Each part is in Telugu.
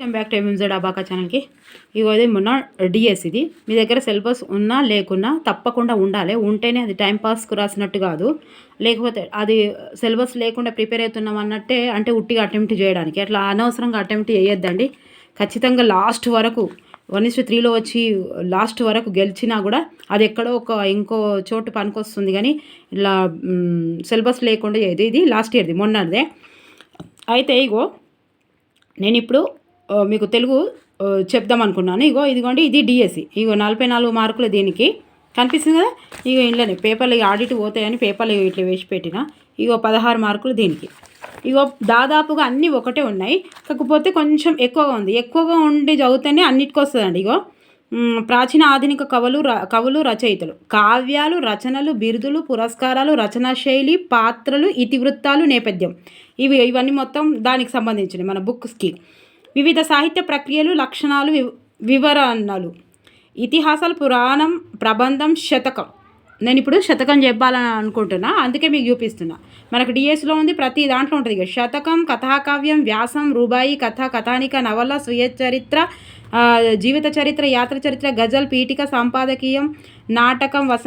వెల్కమ్ బ్యాక్ టు ఎంఎంజెడ్ అబాకా ఛానల్కి ఇగో ఇది మొన్న డిఎస్ ఇది. మీ దగ్గర సిలబస్ ఉన్నా లేకున్నా తప్పకుండా ఉండాలి. ఉంటేనే అది టైంపాస్కు రాసినట్టు కాదు. లేకపోతే అది సిలబస్ లేకుండా ప్రిపేర్ అవుతున్నాం అన్నట్టే అంటే ఉట్టిగా అటెంప్ట్ చేయడానికి. అట్లా అనవసరంగా అటెంప్ట్ చేయొద్దండి. ఖచ్చితంగా లాస్ట్ వరకు వన్ ఇస్ త్రీలో వచ్చి లాస్ట్ వరకు గెలిచినా కూడా అది ఎక్కడో ఒక ఇంకో చోటు పనికొస్తుంది. కానీ ఇలా సిలబస్ లేకుండా ఇది ఇది లాస్ట్ ఇయర్ది మొన్నదే అయితే ఇగో నేను ఇప్పుడు మీకు తెలుగు చెప్దాం అనుకున్నాను. ఇగో ఇదిగోండి ఇది డిఎస్సి ఇగో నలభై నాలుగు మార్కులు దీనికి. కనిపిస్తుంది కదా? ఇగో ఇంట్లోనే. పేపర్లు ఆడిట్ పోతాయని పేపర్లు ఇట్లా వేసి పెట్టిన. ఇగో పదహారు మార్కులు దీనికి. ఇగో దాదాపుగా అన్నీ ఒకటే ఉన్నాయి. కాకపోతే కొంచెం ఎక్కువగా ఉంది. ఎక్కువగా ఉండి చదివితేనే అన్నిటికీ వస్తుందండి ఇగో. ప్రాచీన ఆధునిక కవులు ర కవులు రచయితలు. కావ్యాలు రచనలు బిరుదులు పురస్కారాలు రచనా శైలి పాత్రలు ఇతివృత్తాలు నేపథ్యం. ఇవి ఇవన్నీ మొత్తం దానికి సంబంధించినవి. మన బుక్స్కి. వివిధ సాహిత్య ప్రక్రియలు లక్షణాలు వివరణలు. ఇతిహాసాలు పురాణం ప్రబంధం శతకం. నేను ఇప్పుడు శతకం చెప్పాలని అనుకుంటున్నా అందుకే మీకు చూపిస్తున్నా. మనకు డిఎస్లో ఉంది ప్రతి దాంట్లో ఉంటుంది ఇక. శతకం కథాకావ్యం వ్యాసం రూబాయి కథ కథానిక నవల స్వీయ చరిత్ర జీవిత చరిత్ర యాత్ర చరిత్ర గజల్ పీఠిక సంపాదకీయం నాటకం వస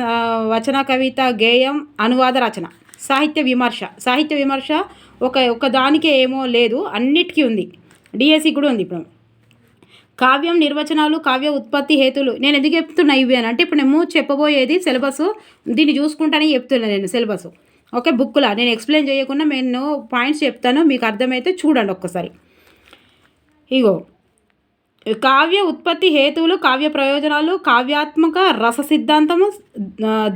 వచన కవిత గేయం అనువాద రచన. సాహిత్య విమర్శ. సాహిత్య విమర్శ ఒక ఒక దానికే ఏమో లేదు అన్నిటికీ ఉంది. డిఎస్సి కూడా ఉంది ఇప్పుడు. కావ్యం నిర్వచనాలు కావ్య ఉత్పత్తి హేతులు. నేను ఎందుకు చెప్తున్నా ఇవి అని? అంటే ఇప్పుడు నేను చెప్పబోయేది సిలబస్ దీన్ని చూసుకుంటానే చెప్తున్నాను నేను సిలబస్. ఓకే బుక్లా నేను ఎక్స్ప్లెయిన్ చేయకుండా నేను పాయింట్స్ చెప్తాను. మీకు అర్థమైతే చూడండి ఒక్కసారి. ఇగో కావ్య ఉత్పత్తి హేతువులు కావ్య ప్రయోజనాలు కావ్యాత్మక రస సిద్ధాంతము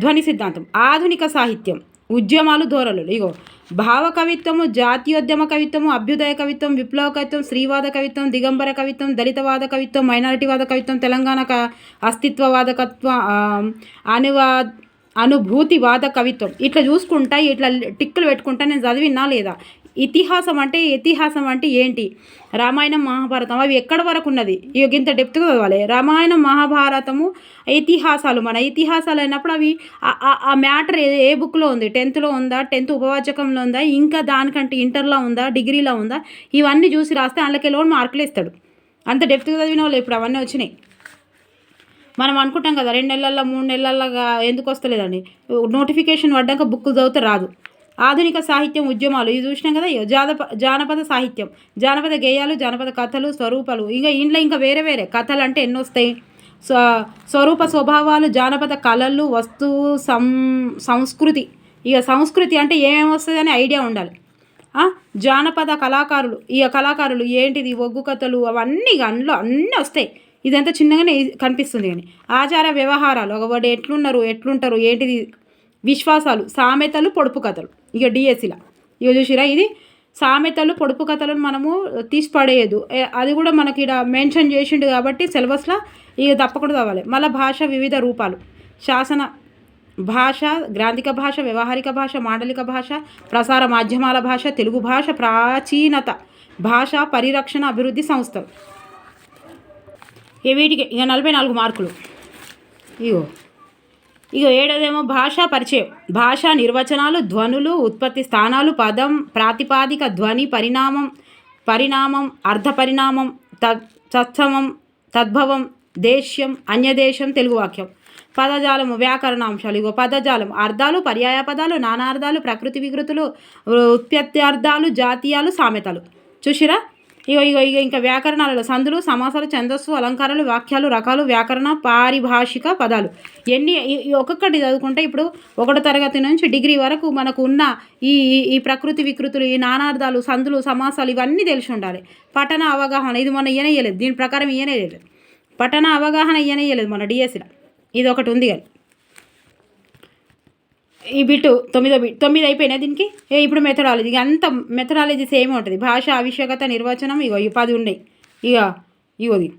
ధ్వని సిద్ధాంతం ఆధునిక సాహిత్యం ఉద్యమాలు ధోరణులు. ఇగో భావ కవిత్వము జాతీయోద్యమ కవిత్వము అభ్యుదయ కవిత్వం విప్లవ కవిత్వం స్త్రీవాద కవిత్వం దిగంబర కవిత్వం దళితవాద కవిత్వం మైనారిటీవాద కవిత్వం తెలంగాణ క అస్తిత్వవాద కత్వ అనువా అనుభూతివాద కవిత్వం. ఇట్లా చూసుకుంటా ఇట్లా టిక్కులు పెట్టుకుంటా నేను చదివినా లేదా? ఇతిహాసం అంటే ఇతిహాసం అంటే ఏంటి? రామాయణం మహాభారతం అవి ఎక్కడ వరకు ఉన్నది? ఇక ఇంత డెప్త్గా చదవాలి. రామాయణం మహాభారతము ఇతిహాసాలు మన ఇతిహాసాలు అయినప్పుడు అవి ఆ- మ్యాటర్ ఏ ఏ బుక్లో ఉంది? టెన్త్లో ఉందా? టెన్త్ ఉపవాచకంలో ఉందా? ఇంకా దానికంటే ఇంటర్లో ఉందా? డిగ్రీలో ఉందా? ఇవన్నీ చూసి రాస్తే అందులోకి లోన్ మార్కులు ఇస్తాడు. అంత డెప్త్గా చదివిన వాళ్ళు ఇప్పుడు అవన్నీ వచ్చినాయి. మనం అనుకుంటాం కదా రెండు నెలల్లో మూడు నెలల్లో ఎందుకు వస్తలేదండి నోటిఫికేషన్ పడ్డాక బుక్ చదివితే రాదు. ఆధునిక సాహిత్యం ఉద్యమాలు. ఇది చూసినాం కదా ఇగో జానప జానపద సాహిత్యం. జానపద గేయాలు జానపద కథలు స్వరూపాలు. ఇంకా ఇంట్లో ఇంకా వేరే వేరే కథలు అంటే ఎన్ని వస్తాయి స్వ స్వరూప స్వభావాలు జానపద కళలు వస్తువు సం సంస్కృతి. ఇక సంస్కృతి అంటే ఏమేమి వస్తుంది అనే ఐడియా ఉండాలి. జానపద కళాకారులు ఇక కళాకారులు ఏంటిది? ఒగ్గు కథలు అవన్నీ ఇక అందులో అన్నీ వస్తాయి. ఇదంతా చిన్నగానే కనిపిస్తుంది కానీ. ఆచార వ్యవహారాలు ఒకవాడు ఎట్లున్నారు ఎట్లుంటారు ఏంటిది? విశ్వాసాలు సామెతలు పొడుపు కథలు. ఇక డిఎస్సిలా ఇక చూసిరా ఇది సామెతలు పొడుపు కథలను మనము తీసి పడేయదు అది కూడా మనకి ఇక్కడ మెన్షన్ చేసిండు కాబట్టి సిలబస్లో ఇక తప్పకుండా చదవాలి. మళ్ళీ భాష వివిధ రూపాలు. శాసన భాష గ్రాంధిక భాష వ్యవహారిక భాష మాండలిక భాష ప్రసార మాధ్యమాల భాష తెలుగు భాష ప్రాచీనత భాష పరిరక్షణ అభివృద్ధి సంస్థలు. ఇక వీటికి ఇక నలభై నాలుగు మార్కులు. ఇగో. ఇక ఏడోదేమో భాషా పరిచయం. భాషా నిర్వచనాలు ధ్వనులు ఉత్పత్తి స్థానాలు పదం ప్రాతిపాదిక ధ్వని పరిణామం పరిణామం అర్ధ పరిణామం తత్సమం తద్భవం దేశ్యం అన్యదేశం తెలుగు వాక్యం. పదజాలము వ్యాకరణాంశాలు ఇగో పదజాలం అర్థాలు పర్యాయ పదాలు నానార్థాలు ప్రకృతి వికృతులు ఉత్పత్తి అర్థాలు జాతీయాలు సామెతలు. చూసిరా? ఇగో ఇగో ఇగో ఇంకా వ్యాకరణాలలో సందులు సమాసాలు ఛందస్సు అలంకారాలు వాక్యాలు రకాలు వ్యాకరణ పారిభాషిక పదాలు. ఎన్ని ఒక్కొక్కటి చదువుకుంటే ఇప్పుడు ఒకటో తరగతి నుంచి డిగ్రీ వరకు మనకు ఉన్న ఈ ఈ- ప్రకృతి వికృతులు ఈ నానార్థాలు సందులు సమాసాలు ఇవన్నీ తెలిసి ఉండాలి. పఠన అవగాహన ఇది మన ఇయనేయలేదు దీని ప్రకారం ఇయనేయలేదు పఠన అవగాహన ఇయనేయలేదు మన డిఎస్సిలో. ఇది ఒకటి ఉంది కానీ ఈ బిట్ తొమ్మిదో బిట్ తొమ్మిది అయిపోయినాయి దీనికి? ఏ ఇప్పుడు మెథడాలజీ ఇక అంత మెథడాలజీ సేమ్ ఉంటుంది. భాష ఆవిష్యకత నిర్వచనం ఇగో ఈ పది ఉన్నాయి. ఇక ఇగోది.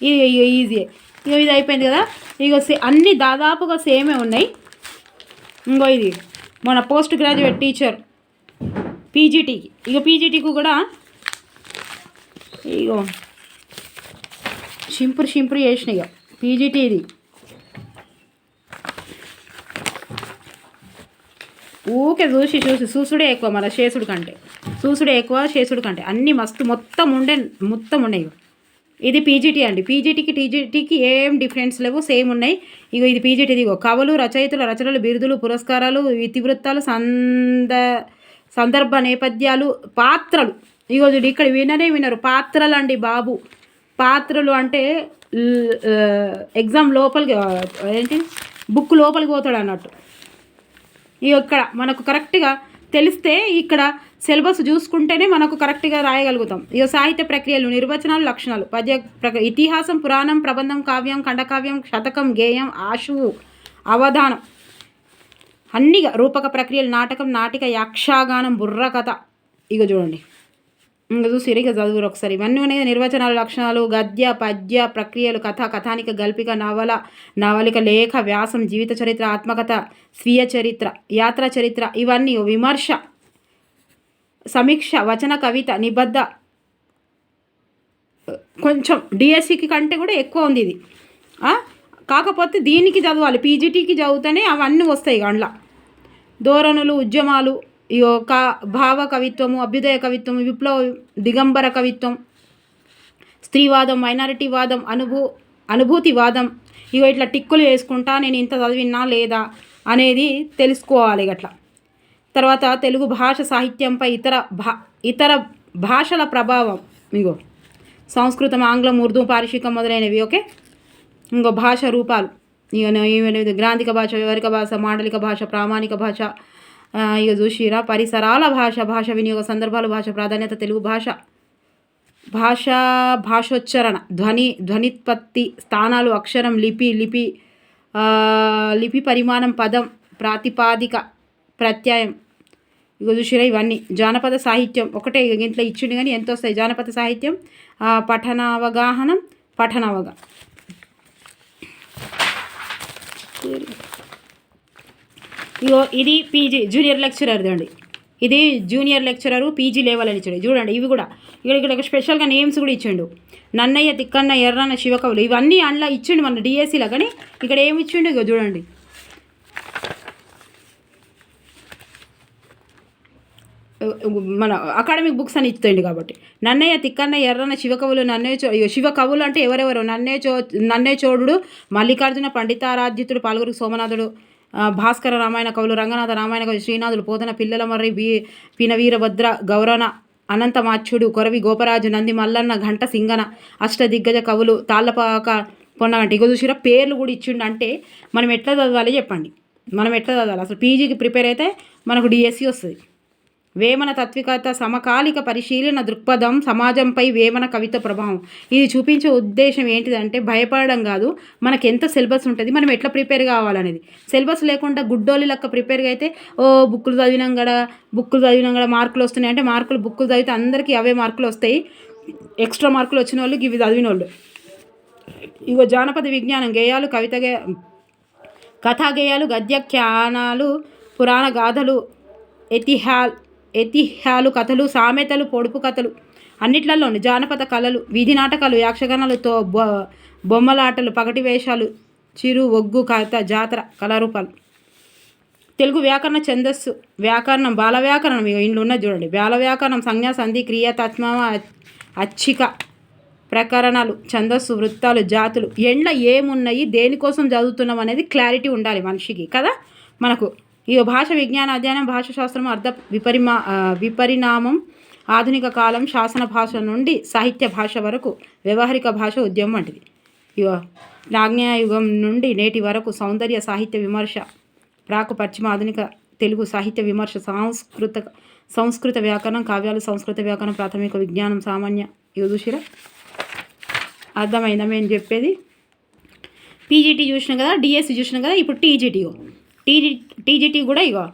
ఇది ఇగో ఈజీ ఇగో ఇది అయిపోయింది కదా? ఇగో సే అన్ని దాదాపుగా సేమే ఉన్నాయి. ఇంకో ఇది మన పోస్ట్ గ్రాడ్యుయేట్ టీచర్ పీజీటీకి ఇక పీజీటీకి కూడా ఇగో షింపురు షింపురు చేసిన ఇక పీజీటీ ఇది. ఊకే చూసి చూసి చూసుడే ఎక్కువ మన చేసుడు కంటే. చూసుడే ఎక్కువ చేసుడు కంటే. అన్నీ మస్తు మొత్తం ఉండే మొత్తం ఉన్నాయి ఇది పీజీటీ అండి. పీజీటీకి టీజీటీకి ఏం డిఫరెన్స్ లేవు సేమ్ ఉన్నాయి. ఇగో ఇది పీజీటీ ఇదిగో కవులు రచయితల రచనలు బిరుదులు పురస్కారాలు ఇతివృత్తాలు సంద సందర్భ నేపథ్యాలు పాత్రలు. ఇగో చూడు ఇక్కడ విననే వినరు. పాత్రలు అండి బాబు. పాత్రలు అంటే ఎగ్జామ్ లోపలికి ఏంటి? బుక్ లోపలికి పోతాడు అన్నట్టు. ఇక్కడ మనకు కరెక్ట్గా తెలిస్తే ఇక్కడ సిలబస్ చూసుకుంటేనే మనకు కరెక్ట్గా రాయగలుగుతాం. ఇక సాహిత్య ప్రక్రియలు నిర్వచనాలు లక్షణాలు పద్య ప్రక ఇతిహాసం పురాణం ప్రబంధం కావ్యం ఖండకావ్యం శతకం గేయం ఆశువు అవధానం అన్నిగా రూపక ప్రక్రియలు నాటకం నాటిక యక్షాగానం బుర్రకథ. ఇక చూడండి. ఇంకా చూసి ఇక చదువురు ఒకసారి. ఇవన్నీ ఉన్నాయి నిర్వచనాలు లక్షణాలు గద్య పద్య ప్రక్రియలు కథ కథానిక గల్పిక నవల నవలిక లేఖ వ్యాసం జీవిత చరిత్ర ఆత్మకథ స్వీయ చరిత్ర యాత్ర చరిత్ర ఇవన్నీ విమర్శ సమీక్ష వచన కవిత నిబద్ధ. కొంచెం డిఎస్సికి కంటే కూడా ఎక్కువ ఉంది ఇది. కాకపోతే దీనికి చదవాలి. పీజీటీకి చదివితేనే అవన్నీ వస్తాయి అందులో. ధోరణులు ఉద్యమాలు ఈ యొక్క భావ కవిత్వము అభ్యుదయ కవిత్వము విప్లవ దిగంబర కవిత్వం స్త్రీవాదం మైనారిటీవాదం అనుభూ అనుభూతివాదం ఇగో ఇట్లా టిక్కులు వేసుకుంటా నేను ఇంత చదివినా లేదా అనేది తెలుసుకోవాలి అట్లా. తర్వాత తెలుగు భాష సాహిత్యంపై ఇతర భా ఇతర భాషల ప్రభావం ఇగో సంస్కృతం ఆంగ్లం ఉర్దూ పారిషికం మొదలైనవి ఓకే? ఇంకో భాష రూపాలు. ఇక గ్రాంధిక భాష వ్యవహారిక భాష మాండలిక భాష ప్రామాణిక భాష ఇక చూసిరా పరిసరాల భాష భాష వినియోగ సందర్భాలు భాష ప్రాధాన్యత తెలుగు భాష భాష భాషోచ్చరణ ధ్వని ధ్వనిత్పత్తి స్థానాలు అక్షరం లిపి లిపి లిపి పరిమాణం పదం ప్రాతిపాదిక ప్రత్యయం. ఇక చూసిరా ఇవన్నీ. జానపద సాహిత్యం ఒకటే ఇంట్లో ఇచ్చిండు కానీ ఎంత వస్తాయి? జానపద సాహిత్యం పఠనావగాహనం పఠనావగాహన ఇగో ఇది పీజీ జూనియర్ లెక్చరర్ది అండి ఇది జూనియర్ లెక్చరరు పీజీ లెవెల్ అని ఇచ్చాడు చూడండి ఇవి కూడా. ఇక్కడ ఇక్కడ స్పెషల్గా నేమ్స్ కూడా ఇచ్చిండు. నన్నయ్య తిక్కన్న ఎర్రన్న శివకవులు ఇవన్నీ అందులో ఇచ్చిండు మన డిఎస్సిలో కానీ ఇక్కడ ఏమి ఇచ్చిండు ఇగో చూడండి. మన అకాడమిక్ బుక్స్ అని ఇస్తుంది కాబట్టి. నన్నయ్య తిక్కన్న ఎర్రన్న శివకవులు నన్నయ్య చో ఇగో శివకవులు అంటే ఎవరెవరు? నన్నయ్య చో నన్నే చోడుడు మల్లికార్జున పండితారాధ్యుతుడు పాల్గొరు సోమనాథుడు భాస్కర రామాయణ కవులు రంగనాథ రామాయణ కవి శ్రీనాథులు పోతన పిల్లల మర్రి బీ పినవీరభద్ర గౌరవన అనంతమాచ్యుడు కొరవి గోపరాజు నంది మల్లన్న ఘంట సింగన అష్టదిగ్గజ కవులు తాళ్ళపాక పొన్నగంట. ఇక చూసిరా పేర్లు కూడా ఇచ్చిండు అంటే మనం ఎట్లా చదవాలి చెప్పండి. మనం ఎట్లా చదవాలి? అసలు పీజీకి ప్రిపేర్ అయితే మనకు డిఎస్సి వస్తుంది. వేమన తత్వికత సమకాలిక పరిశీలన దృక్పథం సమాజంపై వేమన కవిత ప్రభావం. ఇది చూపించే ఉద్దేశం ఏంటిదంటే భయపడడం కాదు మనకి ఎంత సిలబస్ ఉంటుంది మనం ఎట్లా ప్రిపేర్ కావాలనేది. సిలబస్ లేకుండా గుడ్డోలి లెక్క ప్రిపేర్గా అయితే ఓ బుక్కులు చదివినాం కూడా బుక్కులు చదివినాం కూడా మార్కులు వస్తున్నాయి. అంటే మార్కులు బుక్కులు చదివితే అందరికీ అవే మార్కులు వస్తాయి. ఎక్స్ట్రా మార్కులు వచ్చిన వాళ్ళు ఇవి చదివిన వాళ్ళు ఇగో జానపద విజ్ఞానం గేయాలు కవిత గే కథా గేయాలు గద్య ఖ్యానాలు పురాణ గాథలు ఎతిహాల్ ఎతిహాలు కథలు సామెతలు పొడుపు కథలు అన్నిట్లలోని జానపద కళలు వీధి నాటకాలు యక్షగానాలు బొ బొమ్మలాటలు పగటి వేషాలు చిరు ఒగ్గు కథ జాతర కళారూపాలు. తెలుగు వ్యాకరణ ఛందస్సు వ్యాకరణం బాల వ్యాకరణం ఇండ్లు ఇంట్లో ఉన్నది చూడండి. బాల వ్యాకరణం సంజ్ఞా సంధి క్రియ తత్మమ అచ్చిక ప్రకరణాలు ఛందస్సు వృత్తాలు జాతులు ఎండ్ల ఏమున్నాయి దేనికోసం చదువుతున్నాం అనేది క్లారిటీ ఉండాలి మనిషికి కదా? మనకు ఈ భాష విజ్ఞాన అధ్యయనం భాష శాస్త్రం అర్థ విపరిమా విపరిణామం ఆధునిక కాలం శాసన భాష నుండి సాహిత్య భాష వరకు వ్యవహారిక భాష ఉద్యమం వంటిది. ఇగ నాగ్నేయుగం నుండి నేటి వరకు సౌందర్య సాహిత్య విమర్శ ప్రాకు పశ్చిమ ఆధునిక తెలుగు సాహిత్య విమర్శ సాంస్కృత సంస్కృత వ్యాకరణం కావ్యాలు సంస్కృత వ్యాకరణం ప్రాథమిక విజ్ఞానం సామాన్య యోధుషిర అర్థమైందమే అర్థమైందా? మేము చెప్పేది? పీజీటీ చూసినాం కదా డిఎస్సి చూసినాం కదా ఇప్పుడు టీజీటీ టీజీ టీజీటీ కూడా ఇగో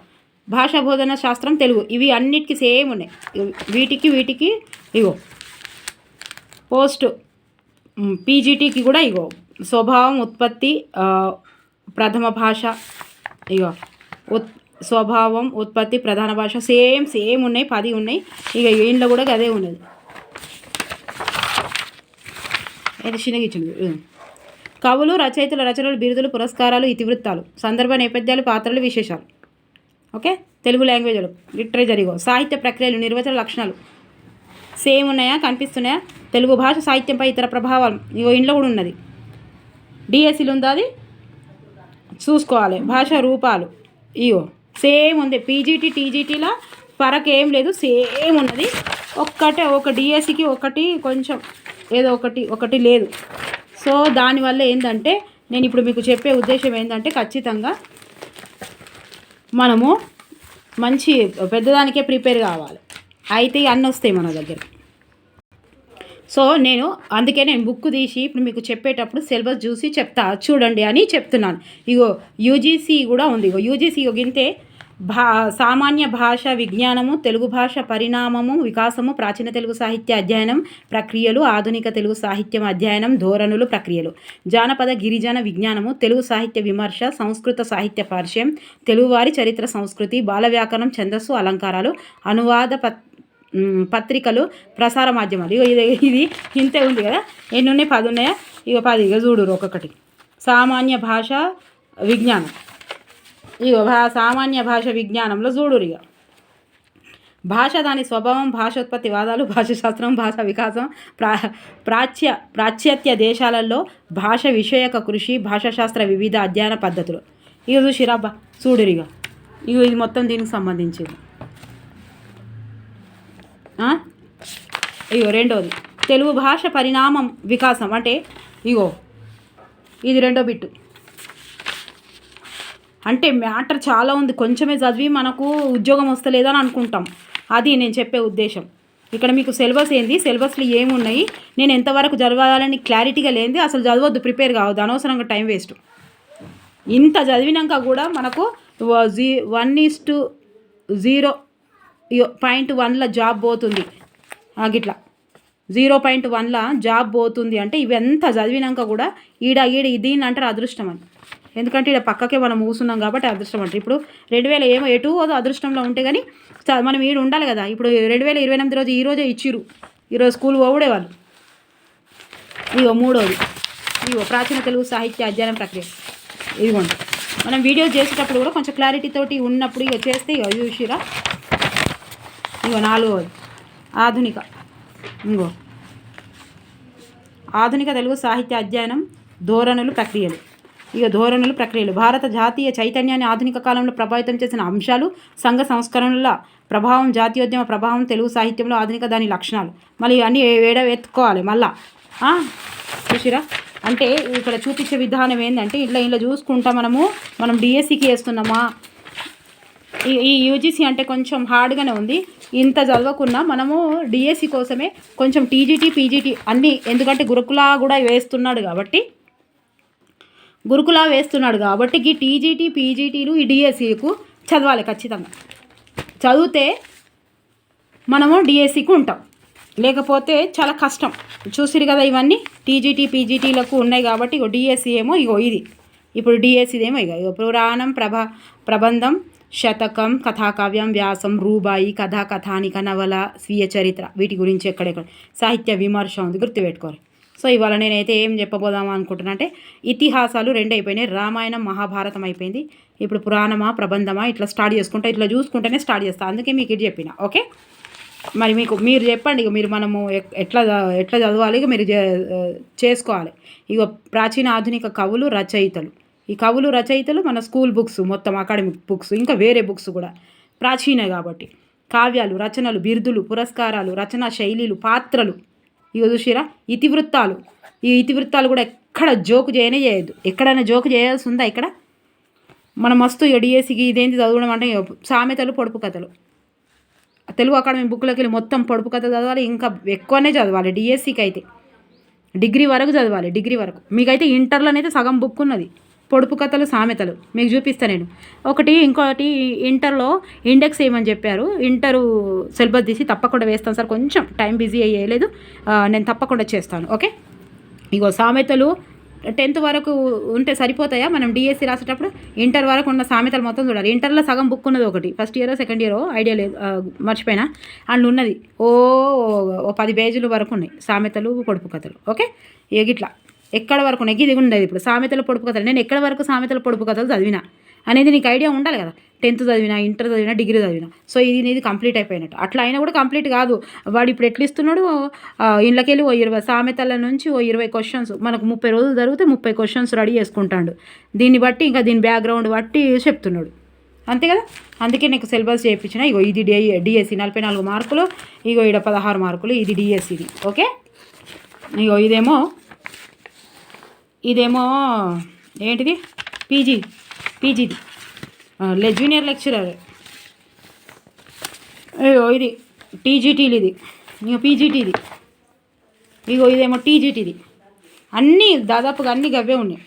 భాషా బోధన శాస్త్రం తెలుగు. ఇవి అన్నిటికీ సేమ్ ఉన్నాయి. వీటికి వీటికి ఇగో పోస్ట్ పీజీటీకి కూడా ఇగో స్వభావం ఉత్పత్తి ప్రథమ భాష ఇగో ఉత్ స్వభావం ఉత్పత్తి ప్రధాన భాష సేమ్ సేమ్ ఉన్నాయి పది ఉన్నాయి. ఇక ఇంట్లో కూడా అదే ఉన్నది. ఇది చిన్నగా ఇచ్చింది కవులు రచయితల రచనలు బిరుదులు పురస్కారాలు ఇతివృత్తాలు సందర్భ నేపథ్యాలు పాత్రలు విశేషాలు. ఓకే? తెలుగు లాంగ్వేజ్లు లిటరేచర్ ఇగో. సాహిత్య ప్రక్రియలు నిర్వచన లక్షణాలు. సేమ్ ఉన్నాయా? కనిపిస్తున్నాయా? తెలుగు భాష సాహిత్యంపై ఇతర ప్రభావాలు. ఇగో ఇంట్లో కూడా ఉన్నది. డిఎస్సీలు ఉందా అది? చూసుకోవాలి. భాష రూపాలు. ఇగో. సేమ్ ఉంది. పీజీటీ టీజీటీలో ఫరక్ ఏం లేదు. సేమ్ ఉన్నది. ఒక్కటే ఒక డిఎస్సికి ఒకటి కొంచెం ఏదో ఒకటి ఒకటి లేదు. సో దానివల్ల ఏంటంటే నేను ఇప్పుడు మీకు చెప్పే ఉద్దేశం ఏంటంటే ఖచ్చితంగా మనము మంచి పెద్దదానికే ప్రిపేర్ కావాలి. అయితే అన్నీ వస్తాయి మన దగ్గర. సో నేను అందుకే నేను బుక్ తీసి ఇప్పుడు మీకు చెప్పేటప్పుడు సిలబస్ చూసి చెప్తా చూడండి అని చెప్తున్నాను. ఇగో యూజీసీ కూడా ఉంది. ఇగో యూజీసీ గింతే భా సామాన్య భాష విజ్ఞానము తెలుగు భాష పరిణామము వికాసము ప్రాచీన తెలుగు సాహిత్య అధ్యయనం ప్రక్రియలు ఆధునిక తెలుగు సాహిత్యం అధ్యయనం ధోరణులు ప్రక్రియలు. జానపద గిరిజన విజ్ఞానము తెలుగు సాహిత్య విమర్శ సంస్కృత సాహిత్య పరిచయం తెలుగువారి చరిత్ర సంస్కృతి బాల వ్యాకరణం ఛందస్సు అలంకారాలు అనువాద పత్ పత్రికలు ప్రసార మాధ్యమాలు. ఇది ఇది ఇంతే ఉంది కదా? ఎన్ని ఉన్నాయి పది ఉన్నాయా ఇక పది ఇక చూడు ఒక్కొక్కటి. సామాన్య భాష విజ్ఞానం. ఇగో భా సామాన్య భాష విజ్ఞానంలో చూడురిగా భాష దాని స్వభావం భాషోత్పత్తి వాదాలు భాషాశాస్త్రం భాష వికాసం ప్రా ప్రాచ్య ప్రాచ్యత్య దేశాలలో భాష విషయక కృషి భాషాశాస్త్ర వివిధ అధ్యయన పద్ధతులు. ఇక చూసిరాబ్బా చూడురిగా ఇక ఇది మొత్తం దీనికి సంబంధించింది. ఇగో రెండోది. తెలుగు భాష పరిణామం వికాసం అంటే ఇగో ఇది రెండో బిట్టు. అంటే మ్యాటర్ చాలా ఉంది. కొంచెమే చదివి మనకు ఉద్యోగం వస్తలేదని అనుకుంటాం. అది నేను చెప్పే ఉద్దేశం. ఇక్కడ మీకు సిలబస్ ఏంది? సిలబస్లో ఏమున్నాయి? నేను ఎంతవరకు చదవాలని క్లారిటీగా లేనిది అసలు చదవద్దు ప్రిపేర్ కావద్దు. అనవసరంగా టైం వేస్ట్. ఇంత చదివినాక కూడా మనకు వ- G one is two zero point వన్లో జాబ్ పోతుంది. గిట్లా. జీరో పాయింట్ వన్లో జాబ్ పోతుంది అంటే ఇవి ఎంత చదివినాక కూడా ఈడ ఈడ దీన్ని అంటారు అదృష్టం అని. ఎందుకంటే ఇక్కడ పక్కకే మనం ఊసున్నాం కాబట్టి అదృష్టం అంటారు. ఇప్పుడు రెండు వేల ఏమో ఎటు అదో అదృష్టంలో ఉంటే కానీ మనం ఈడ ఉండాలి కదా. ఇప్పుడు రెండు వేల ఇరవై ఎనిమిది రోజు ఈ రోజే ఇచ్చిర్రు. ఈరోజు స్కూల్ పోవుడే వాళ్ళు. ఇగో మూడోది. ఇదిగో ప్రాచీన తెలుగు సాహిత్య అధ్యయనం ప్రక్రియ. ఇదిగోండి. మనం వీడియోస్ చేసేటప్పుడు కూడా కొంచెం క్లారిటీ తోటి ఉన్నప్పుడు ఇక చేస్తే ఇక చూసిరా ఇగో నాలుగోది. ఆధునిక. ఇంగో. ఆధునిక తెలుగు సాహిత్య అధ్యయనం ధోరణులు ప్రక్రియలు. ఇక ధోరణులు ప్రక్రియలు. భారత జాతీయ చైతన్యాన్ని ఆధునిక కాలంలో ప్రభావితం చేసిన అంశాలు సంఘ సంస్కరణల ప్రభావం జాతీయోద్యమ ప్రభావం తెలుగు సాహిత్యంలో ఆధునిక దాని లక్షణాలు. మళ్ళీ ఇవన్నీ వేడ ఎత్తుకోవాలి మళ్ళా చూసిరా? అంటే ఇక్కడ చూపించే విధానం ఏంటంటే ఇట్లా ఇలా చూసుకుంటా మనము మనం డిఎస్సికి వేస్తున్నామా? ఈ ఈ యూజీసీ అంటే కొంచెం హార్డ్గానే ఉంది. ఇంత చదవకున్నా మనము డిఎస్సి కోసమే కొంచెం టీజీటీ పీజీటీ అన్నీ ఎందుకంటే గురుకులా కూడా వేస్తున్నాడు కాబట్టి గురుకులా వేస్తున్నాడు కాబట్టి ఈ టీజీటీ పీజీటీలు ఈ డిఎస్సికు చదవాలి ఖచ్చితంగా. చదివితే మనము డిఎస్సికి ఉంటాం. లేకపోతే చాలా కష్టం. చూసిరు కదా ఇవన్నీ? టీజీటీ పీజీటీలకు ఉన్నాయి కాబట్టి ఇగో డిఎస్సి ఏమో ఇగో ఇది. ఇప్పుడు డిఎస్సిది ఏమో ఇక ఇగో పురాణం ప్రభ ప్రబంధం శతకం కథాకావ్యం వ్యాసం రూబాయి కథా కథానిక నవల స్వీయ చరిత్ర వీటి గురించి ఎక్కడెక్కడ? సాహిత్య విమర్శ ఉంది గుర్తుపెట్టుకోరు. సో ఇవాళ నేనైతే ఏం చెప్పబోదామా అనుకుంటున్నా అంటే ఇతిహాసాలు రెండు అయిపోయినాయి రామాయణం మహాభారతం అయిపోయింది. ఇప్పుడు పురాణమా ప్రబంధమా ఇట్లా స్టార్ట్ చేసుకుంటా ఇట్లా చూసుకుంటేనే స్టార్ట్ చేస్తా. అందుకే మీకు ఇది చెప్పిన ఓకే? మరి మీకు మీరు చెప్పండి ఇక మీరు మనము ఎట్లా ఎట్లా చదవాలి? ఇక మీరు చే- చేసుకోవాలి. ఇక ప్రాచీన ఆధునిక కవులు రచయితలు. ఈ కవులు రచయితలు మన స్కూల్ బుక్స్ మొత్తం అకాడమిక్ బుక్స్ ఇంకా వేరే బుక్స్ కూడా ప్రాచీన కాబట్టి. కావ్యాలు రచనలు బిరుదులు పురస్కారాలు రచనా శైలిలు పాత్రలు. ఇక చూసిరా ఇతివృత్తాలు. ఈ ఇతివృత్తాలు కూడా ఎక్కడ జోకు చేయనే చేయొద్దు. ఎక్కడైనా జోకు చేయాల్సి ఉందా ఇక్కడ? మన మస్తు ఇక డిఎస్సికి ఇదేంటి చదవడం అంటే సామెతలు పొడుపు కథలు. తెలుగు అకాడమీ బుక్లోకి వెళ్ళి మొత్తం పొడుపు కథ చదవాలి ఇంకా ఎక్కువనే చదవాలి డిఎస్సికి అయితే. డిగ్రీ వరకు చదవాలి డిగ్రీ వరకు. మీకైతే ఇంటర్లోనైతే సగం బుక్ ఉన్నది పొడుపు కథలు సామెతలు. మీకు చూపిస్తాను నేను. ఒకటి ఇంకోటి ఇంటర్లో ఇండెక్స్ వేయమని చెప్పారు? ఇంటరు సిలబస్ తీసి తప్పకుండా వేస్తాను సార్. కొంచెం టైం బిజీ అయ్యేయలేదు నేను తప్పకుండా చేస్తాను. ఓకే? ఇగో సామెతలు టెన్త్ వరకు ఉంటే సరిపోతాయా? మనం డిఎస్సి రాసేటప్పుడు ఇంటర్ వరకు ఉన్న సామెతలు మొత్తం చూడాలి. ఇంటర్లో సగం బుక్ ఉన్నది ఒకటి. First year second year idea లేదు. మర్చిపోయినా. అండ్ ఉన్నది. ఓ ఓ పది పేజీల వరకు ఉన్నాయి. సామెతలు పొడుపు కథలు. ఓకే? ఇక ఇట్లా. ఎక్కడ వరకు నెగ్గి ఇది ఉండేది ఇప్పుడు? సామెతలు పొడుపు కథలు. నేను ఎక్కడ వరకు సామెతలు పొడుపు కథలు చదివినా? అనేది నీకు ఐడియా ఉండాలి కదా. టెన్త్ చదివినా ఇంటర్ చదివినా డిగ్రీ చదివినా. సో ఇది నీది కంప్లీట్ అయిపోయినట్టు. అట్లా అయినా కూడా కంప్లీట్ కాదు. వాడు ఇప్పుడు ఎట్లా ఇస్తున్నాడు ఇళ్ళకెళ్ళి ఓ ఇరవై సామెతల నుంచి ఓ ఇరవై క్వశ్చన్స్ మనకు ముప్పై రోజులు జరిగితే ముప్పై క్వశ్చన్స్ రెడీ చేసుకుంటాడు. దీన్ని బట్టి ఇంకా దీని బ్యాక్గ్రౌండ్ బట్టి చెప్తున్నాడు. అంతే కదా? అందుకే నీకు సిలబస్ చేయించిన. ఇగో ఇది డి డిఎస్సి నలభై నాలుగు మార్కులు. ఇగో ఇక్కడ పదహారు మార్కులు. ఇది డిఎస్సిది. ఓకే? ఇగో ఇదేమో ఇదేమో ఏంటిది? పీజీ పీజీది. లే జూనియర్ లెక్చరర్. అయ్యో ఇది టీజీటీలు ఇది ఇగో పీజీటీది. ఇగో ఇదేమో టీజీటీది. అన్నీ దాదాపుగా అన్నీ గవ్వే ఉన్నాయి.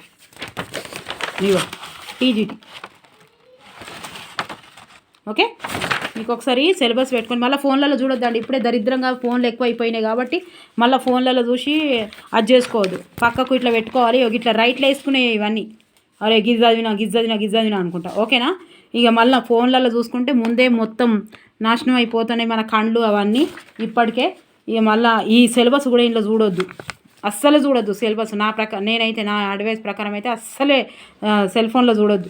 ఇగో టీజీటీ ఓకే? మీకు ఒకసారి సిలబస్ పెట్టుకొని మళ్ళీ ఫోన్లలో చూడొద్దండి. ఇప్పుడే దరిద్రంగా ఫోన్లు ఎక్కువ అయిపోయినాయి కాబట్టి మళ్ళీ ఫోన్లలో చూసి అది చేసుకోవద్దు. పక్కకు ఇట్లా పెట్టుకోవాలి. ఇగో ఇట్లా రైట్లో వేసుకునే ఇవన్నీ. అరే గిజ్ చదివినా గిజ్ చదివిన గిజ్ చదివినా అనుకుంటా. ఓకేనా? ఇక మళ్ళీ ఫోన్లలో చూసుకుంటే ముందే మొత్తం నాశనం అయిపోతున్నాయి మన కండ్లు అవన్నీ ఇప్పటికే. ఇక మళ్ళీ ఈ సిలబస్ కూడా ఇంట్లో చూడొద్దు. అస్సలు చూడొద్దు సిలబస్. నా ప్రకారం నేనైతే నా అడ్వైస్ ప్రకారం అయితే అస్సలే సెల్ ఫోన్లో చూడొద్దు.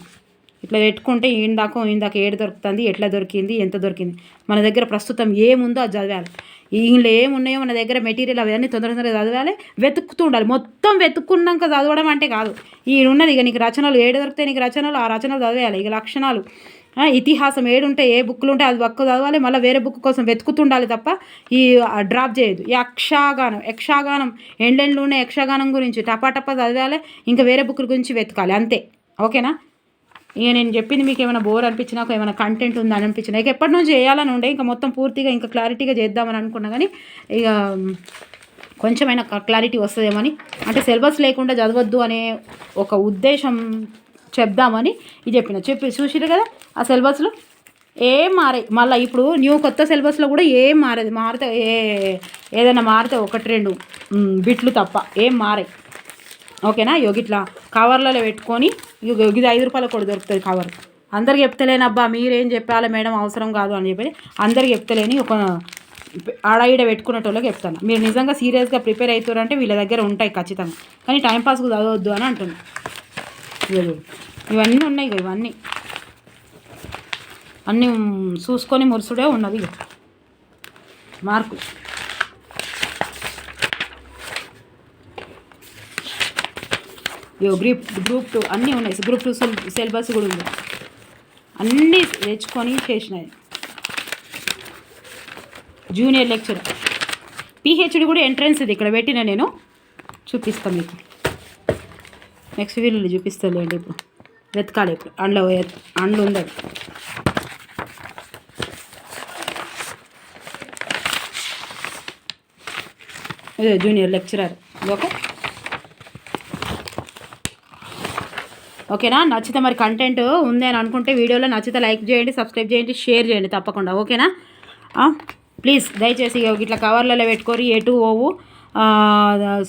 ఇట్లా పెట్టుకుంటే ఈందాకో ఇందాక ఏడు దొరుకుతుంది ఎట్లా దొరికింది ఎంత దొరికింది. మన దగ్గర ప్రస్తుతం ఏముందో అది చదవాలి. ఈయనలో ఏమున్నాయో మన దగ్గర మెటీరియల్ అవన్నీ తొందర తొందరగా చదవాలి. వెతుకుతూ ఉండాలి. మొత్తం వెతుక్కున్నాక చదవడం అంటే కాదు. ఈయన ఉన్నది ఇక నీకు రచనలు ఏడు దొరికితే నీకు రచనలు ఆ రచనలు చదివేయాలి ఇక లక్షణాలు. ఇతిహాసం ఏడుంటే ఏ బుక్లు ఉంటే అది బుక్ చదవాలి. మళ్ళీ వేరే బుక్ కోసం వెతుకుతుండాలి తప్ప ఈ డ్రాప్ చేయదు. ఈ యక్షగానం యక్షగానం ఉన్న యక్షగానం గురించి టపా టపా చదవాలి. ఇంకా వేరే బుక్ గురించి వెతకాలి. అంతే. ఓకేనా? ఇక నేను చెప్పింది మీకు ఏమైనా బోర్ అనిపించినా ఏమైనా కంటెంట్ ఉందని అనిపించినా ఇక ఎప్పటి నుంచి చేయాలని ఉండే ఇంకా మొత్తం పూర్తిగా ఇంకా క్లారిటీగా చేద్దామని అనుకున్నా కానీ ఇక కొంచెమైనా క్లారిటీ వస్తుందేమని అంటే సిలబస్ లేకుండా చదవద్దు అనే ఒక ఉద్దేశం చెప్దామని ఇది చెప్పిన. చెప్పి చూసిరు కదా ఆ సిలబస్లో ఏం మారాయి మళ్ళీ ఇప్పుడు న్యూ కొత్త సిలబస్లో కూడా ఏం మారదు మారితే ఏ ఏదైనా మారితే ఒకటి రెండు బిట్లు తప్ప ఏం మారాయి ఓకేనా? యోగి ఇట్లా కవర్లలో పెట్టుకొని ఇది ఐదు రూపాయలు కూడా దొరుకుతుంది కవర్. అందరికి చెప్తలేనబ్బా మీరేం చెప్పాలి మేడం అవసరం కాదు అని చెప్పి అందరికి చెప్తలేని ఒక ఆడ ఈడ పెట్టుకునేటోళ్ళకి చెప్తాను. మీరు నిజంగా సీరియస్గా ప్రిపేర్ అవుతారంటే వీళ్ళ దగ్గర ఉంటాయి ఖచ్చితంగా. కానీ టైంపాస్కు చదవద్దు అని అంటున్నాను ఇవన్నీ ఉన్నాయి ఇవన్నీ. అన్నీ చూసుకొని మురుసుడే ఉన్నది ఇగో. మార్కులు గ్రూప్ గ్రూప్ టూ అన్నీ ఉన్నాయి. గ్రూప్ టూ సిలబస్ కూడా ఉంది. అన్నీ తెచ్చుకొని చేసినాయి. జూనియర్ లెక్చర్ పిహెచ్డి కూడా ఎంట్రన్స్ ఇది. ఇక్కడ పెట్టిన నేను. చూపిస్తాను మీకు. నెక్స్ట్ వీళ్ళు చూపిస్తాలేండి ఇప్పుడు. వెతకాలి ఇప్పుడు. అండ్లో అండ్లో ఉంది జూనియర్ లెక్చరర్. ఓకే? ఓకేనా? నచ్చితే మరి కంటెంట్ ఉంది అని అనుకుంటే వీడియోలో నచ్చితే లైక్ చేయండి సబ్స్క్రైబ్ చేయండి షేర్ చేయండి తప్పకుండా. ఓకేనా? ప్లీజ్ దయచేసి ఇట్లా కవర్లలో పెట్టుకొని ఎటు ఓవు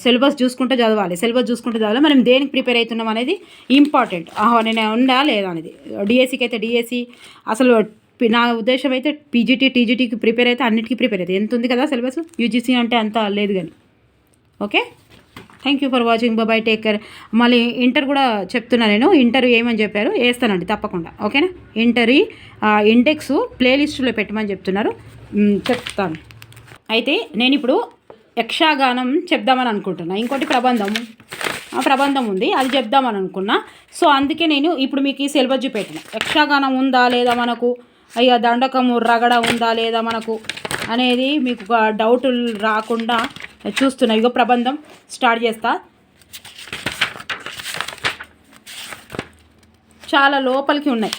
సిలబస్ చూసుకుంటే చదవాలి. సిలబస్ చూసుకుంటే చదవాలి. మనం దేనికి ప్రిపేర్ అవుతున్నాం అనేది ఇంపార్టెంట్ ఆహా నేను ఉందా లేదా అనేది. డిఎస్సికి అయితే డిఎస్సి అసలు నా ఉద్దేశం అయితే పీజీటీ టీజీటీకి ప్రిపేర్ అయితే అన్నిటికీ ప్రిపేర్ అవుతుంది ఎంత ఉంది కదా సిలబస్ యూజీసీ అంటే అంత లేదు కానీ. Okay? Thank you for watching bye bye take care మళ్ళీ ఇంటర్ కూడా చెప్తున్నా నేను. ఇంటర్ ఏమని చెప్పారు? వేస్తానండి తప్పకుండా. ఓకేనా? ఇంటర్ ఇండెక్స్ ప్లేలిస్టులో పెట్టమని చెప్తున్నారు. చెప్తాను. అయితే నేను ఇప్పుడు యక్షగానం చెప్దామని అనుకుంటున్నా. ఇంకోటి ప్రబంధం. ఆ ప్రబంధం ఉంది. అది చెప్దామని అనుకున్నా. సో అందుకే నేను ఇప్పుడు మీకు ఈ సిలబస్ చూపెట్టిన. యక్షగానం ఉందా లేదా మనకు? అయ్యా దండకము రగడ ఉందా లేదా మనకు? అనేది మీకు ఒక డౌట్ రాకుండా చూస్తున్నా. ఇగో ప్రబంధం. స్టార్ట్ చేస్తా. చాలా లోపలికి ఉన్నాయి.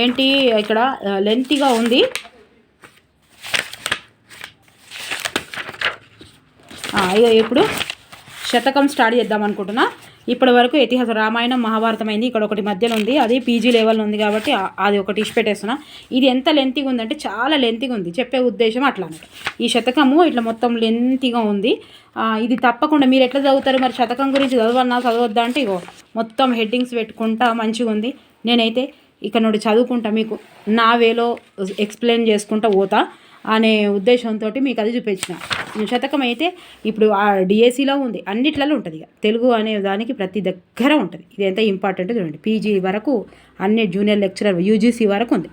ఏంటి? ఇక్కడ లెంతీగా ఉంది. అయ్యో ఇగో ఇప్పుడు శతకం స్టార్ట్ చేద్దాం అనుకుంటున్నా. ఇప్పటి వరకు ఇతిహాస రామాయణం మహాభారతం అయింది ఇక్కడ ఒకటి మధ్యలో ఉంది. అది పీజీ లెవెల్ ఉంది కాబట్టి అది ఒకటి ఇష్ట పెట్టేస్తున్నా ఇది ఎంత లెంతీగా ఉందంటే చాలా లెంతీగా ఉంది. చెప్పే ఉద్దేశం అట్లా ఈ శతకము ఇట్లా మొత్తం లెంతీగా ఉంది. ఇది తప్పకుండా మీరు ఎట్లా చదువుతారు? మరి శతకం గురించి చదవన్నా చదవద్దా అంటే ఇగో మొత్తం హెడ్డింగ్స్ పెట్టుకుంటా మంచిగా ఉంది. నేనైతే ఇక నుండి చదువుకుంటా. మీకు నా వేలో ఎక్స్ప్లెయిన్ చేసుకుంటా పోతా. అనే ఉద్దేశంతో మీకు అది చూపించిన. శతకం అయితే ఇప్పుడు ఆ డిఎస్సిలో ఉంది. అన్నిట్లలో ఉంటుంది ఇక. తెలుగు అనే దానికి ప్రతి దగ్గర ఉంటుంది. ఇది ఎంత ఇంపార్టెంట్ చూడండి. పీజీ వరకు అన్ని జూనియర్ లెక్చరర్ యూజీసీ వరకు ఉంది.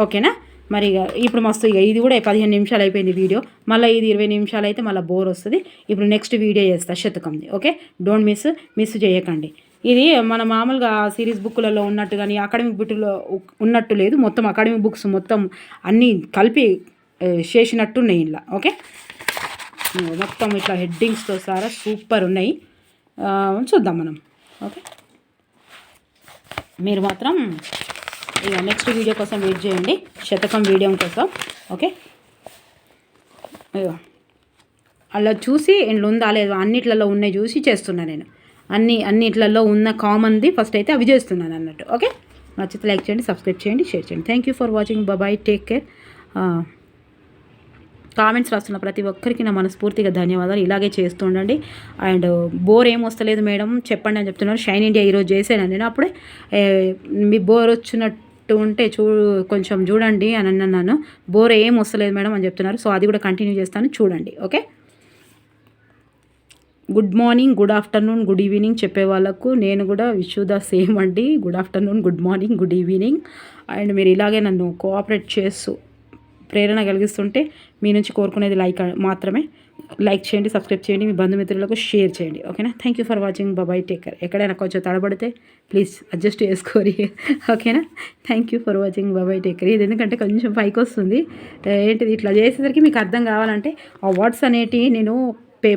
ఓకేనా? మరి ఇక ఇప్పుడు మస్తు ఇక ఇది కూడా పదిహేను నిమిషాలు అయిపోయింది వీడియో. మళ్ళీ ఇది ఇరవై నిమిషాలు అయితే మళ్ళీ బోర్ వస్తుంది. ఇప్పుడు నెక్స్ట్ వీడియో చేస్తా శతకంది. ఓకే? డోంట్ మిస్ మిస్ చేయకండి. ఇది మన మామూలుగా సిరీస్ బుక్లలో ఉన్నట్టు కానీ అకాడమిక్ బుక్లో ఉన్నట్టు లేదు. మొత్తం అకాడమిక్ బుక్స్ మొత్తం అన్నీ కలిపి చేసినట్టు ఉన్నాయి ఇలా. ఓకే? మొత్తం ఇట్లా హెడ్డింగ్స్తో సారా సూపర్ ఉన్నాయి. చూద్దాం మనం. ఓకే? మీరు మాత్రం ఇక నెక్స్ట్ వీడియో కోసం వెయిట్ చేయండి. శతకం వీడియో కోసం. ఓకే? అలా చూసి ఇంట్లో ఉందా లేదా అన్నిట్లలో ఉన్నాయి చూసి చేస్తున్నా నేను. అన్ని అన్నిట్లలో ఉన్న కామన్ది ఫస్ట్ అయితే అవి చేస్తున్నాను అన్నట్టు ఓకే? నచ్చితే లైక్ చేయండి సబ్స్క్రైబ్ చేయండి షేర్ చేయండి. Thank you for watching bye bye take care comments రాస్తున్న ప్రతి ఒక్కరికి నా మనస్ఫూర్తిగా ధన్యవాదాలు. ఇలాగే చేస్తూ ఉండండి. అండ్ బోర్ ఏం వస్తలేదు మేడం. చెప్పండి అని చెప్తున్నారు. షైన్ ఇండియా ఈరోజు చేశాను. నేను అప్పుడే మీ బోర్ వచ్చినట్టు ఉంటే చూ కొంచెం చూడండి అని అన్నాను. బోర్ ఏం వస్తలేదు మేడం అని చెప్తున్నారు. సో అది కూడా కంటిన్యూ చేస్తాను. చూడండి. Okay good morning good afternoon good evening చెప్పే వాళ్ళకు నేను కూడా విష్ ద సేమ్ అండి. Good afternoon good morning good evening. And మీరు ఇలాగే నన్ను కోఆపరేట్ చేస్తూ ప్రేరణ కలిగిస్తుంటే మీ నుంచి కోరుకునేది లైక్ మాత్రమే. లైక్ చేయండి సబ్స్క్రైబ్ చేయండి మీ బంధుమిత్రులకు షేర్ చేయండి. ఓకేనా? Thank you for watching bye bye take care ఎక్కడైనా కొంచెం తడబడితే ప్లీజ్ అడ్జస్ట్ చేసుకోరి. ఓకేనా? Thank you for watching bye bye take care ఇది ఎందుకంటే కొంచెం పైకి వస్తుంది. ఏంటిది? ఇట్లా చేసేసరికి మీకు అర్థం కావాలంటే ఆ వర్డ్స్ అనేటివి నేను పే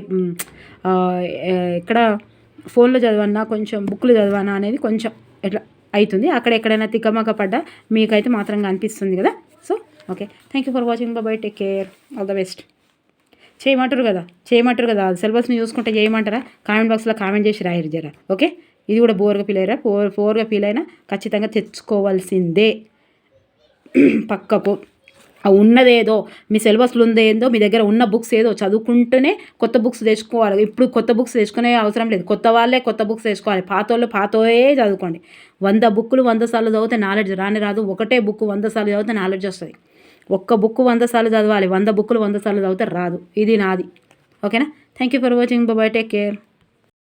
ఎక్కడ ఫోన్లో చదవన్నా కొంచెం బుక్లు చదవనా అనేది కొంచెం ఎట్లా అవుతుంది అక్కడ ఎక్కడైనా తిక్కమక పడ్డా మీకైతే మాత్రంగా అనిపిస్తుంది కదా. So okay. Thank you for watching bye take care all the best చేయమంటారు కదా. చేయమంటారు కదా. సిలబస్ని చూసుకుంటే చేయమంటారా? కామెంట్ బాక్స్లో కామెంట్ చేసి రాయరు జరా. ఓకే? ఇది కూడా బోర్గా ఫీల్ అయ్యారా? ఫోర్ ఫోర్గా ఫీల్ అయినా ఖచ్చితంగా తెచ్చుకోవాల్సిందే. పక్కకు. ఉన్నదేదో మీ సిలబస్లో ఉందేందో మీ దగ్గర ఉన్న బుక్స్ ఏదో చదువుకుంటూనే కొత్త బుక్స్ తెచ్చుకోవాలి. ఇప్పుడు కొత్త బుక్స్ తెచ్చుకునే అవసరం లేదు. కొత్త వాళ్ళే కొత్త బుక్స్ తెచ్చుకోవాలి. పాతోళ్ళు పాతోయే చదువుకోండి. వంద బుక్కులు వంద సార్లు చదివితే నాలెడ్జ్ రాని రాదు. ఒకటే బుక్ వంద సార్లు చదివితే నాలెడ్జ్ వస్తుంది. ఒక్క బుక్ వంద సార్లు చదవాలి. వంద బుక్కులు వంద సార్లు చదివితే రాదు. ఇది నాది. ఓకేనా? Thank you for watching bye bye take care